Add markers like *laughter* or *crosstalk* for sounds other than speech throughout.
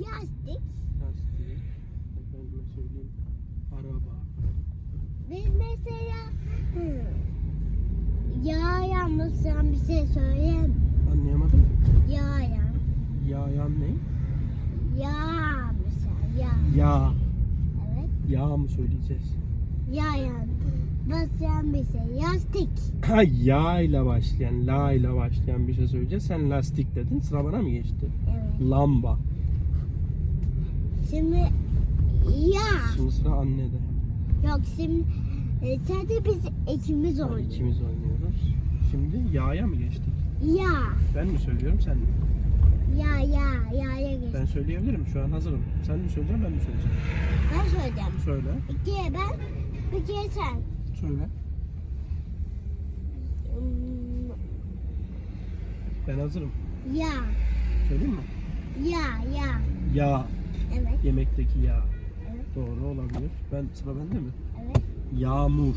Yastık. Lastik. Efendime söyleyeyim. Araba. Biz mesela hı, yağ sen bir şey söyleyeyim. Anlayamadım. Yağ Yağyan ne? Yağ mesela yağ. Yağ. Evet. Yağ mı söyleyeceğiz? Yağ basayan bir şey. Yastık. Ha yağ ile başlayan, la ile başlayan bir şey söyleyeceğiz. Sen lastik dedin. Sıra bana mı geçti? Evet. Lamba. Şimdi yağ. Şimdi sıra annede. Yok şimdi e, sadece biz ikimiz oynuyoruz. ikimiz oynuyoruz. Şimdi yağya mı geçtik? Yağ. Ben mi söylüyorum sen mi? Yağ yağ yağya geç. Ben söyleyebilirim. Şu an hazırım. Sen mi söyleyeceksin ben mi söyleyeceğim? Ben söyleyeceğim. Söyle. İkiye ben, ikiye sen. Söyle. Ben hazırım. Yağ. Söyleyeyim mi? Yağ yağ. Yağ. Evet. Yemekteki yağ. Evet. Doğru olabilir. Ben sıra bende mi? Evet. Yağmur.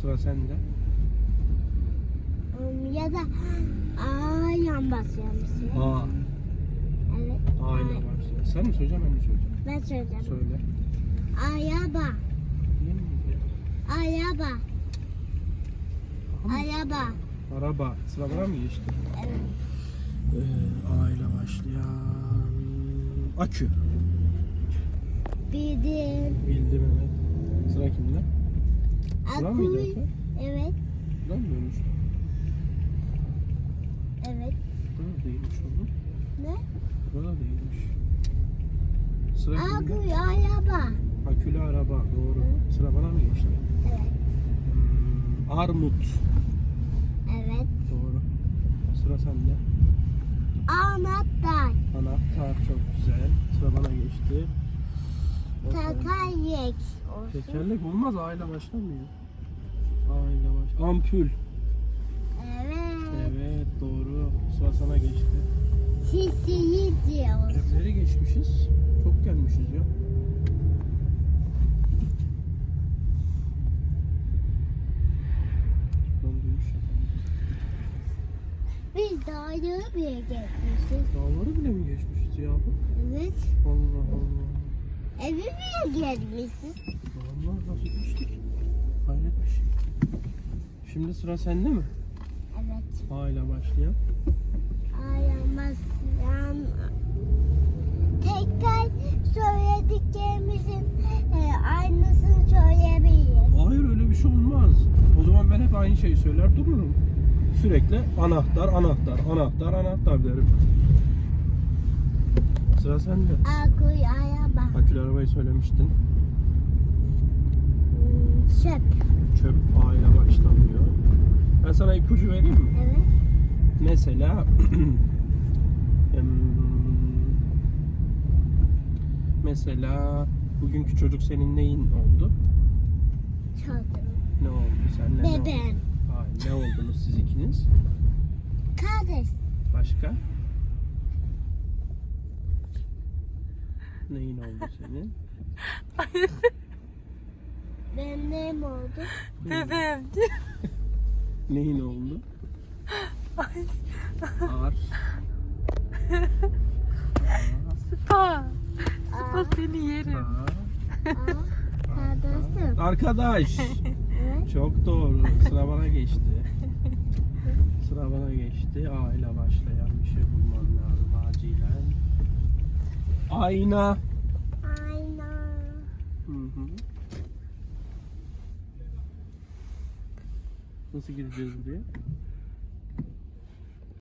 Sıra sende. Hmm, ya da aa yan basayan bir şey. A. Evet. A ile başlıyor. Sen mi söyleyeceksin ben mi söyleyeceğim? Ben söyleyeceğim. Söyle. Araba. Araba. Araba. Araba. Sıra bana mı geçti? Evet. Ee, A ile başlayan akü. Bildim. Bildim evet. Sıra kimde? Sıra mıydı. Efe? Evet. Sıra mı dönmüş? Evet. Burada değilmiş oğlum. Ne? Burada değilmiş. Sıra kimde? Akıl araba. Akülü araba. Doğru. Sıra bana mı geçti? Evet. Hmm, armut. Evet. Doğru. Sıra sende. Anahtar çok güzel. Sıra bana geçti. Tekerlek. Olsun. Tekerlek olmaz. A ile başlamıyor. A ile baş. Ampul. Evet. Evet doğru. Sıra sana geçti. Sisiyi diyor. Evleri geçmişiz. Çok gelmişiz ya. Biz bir yere gelmişiz. Dağları bile mi geçmişiz Eve bir gelmişiz. Allah nasıl geçtik? Hayret bir şey. Şimdi sıra sende mi? Evet. A ile başlayan. Ayamaz. Yani tekrar söylediklerimizin e, aynısını söyleyebiliriz. Hayır öyle bir şey olmaz. O zaman ben hep aynı şeyi söyler dururum. Sürekli anahtar, anahtar, anahtar, anahtar derim. Sıra sende. Akıl araba. Akülü arabayı söylemiştin. Hmm, Çöp. Çöp A ile başlamıyor. Ben sana ipucu vereyim mi? Evet. Mesela *clears throat* mesela bugünkü çocuk senin neyin oldu? Çaldım. Ne oldu? Senle ne oldu? Bebeğim. Hayır, ne oldunuz siz ikiniz? Kardeş. Başka? Neyin oldu senin? *laughs* Benim neyim oldu? Bebeğim. *laughs* Neyin oldu? Ar. Spa. Spa Aa. seni yerim. Ar. Aa, kardeşim. Arkadaş. Çok doğru. Sıra bana geçti. Sıra bana geçti. A ile başlayan bir şey bulmam lazım acilen. Ayna. Ayna. Hı hı. Nasıl gireceğiz buraya?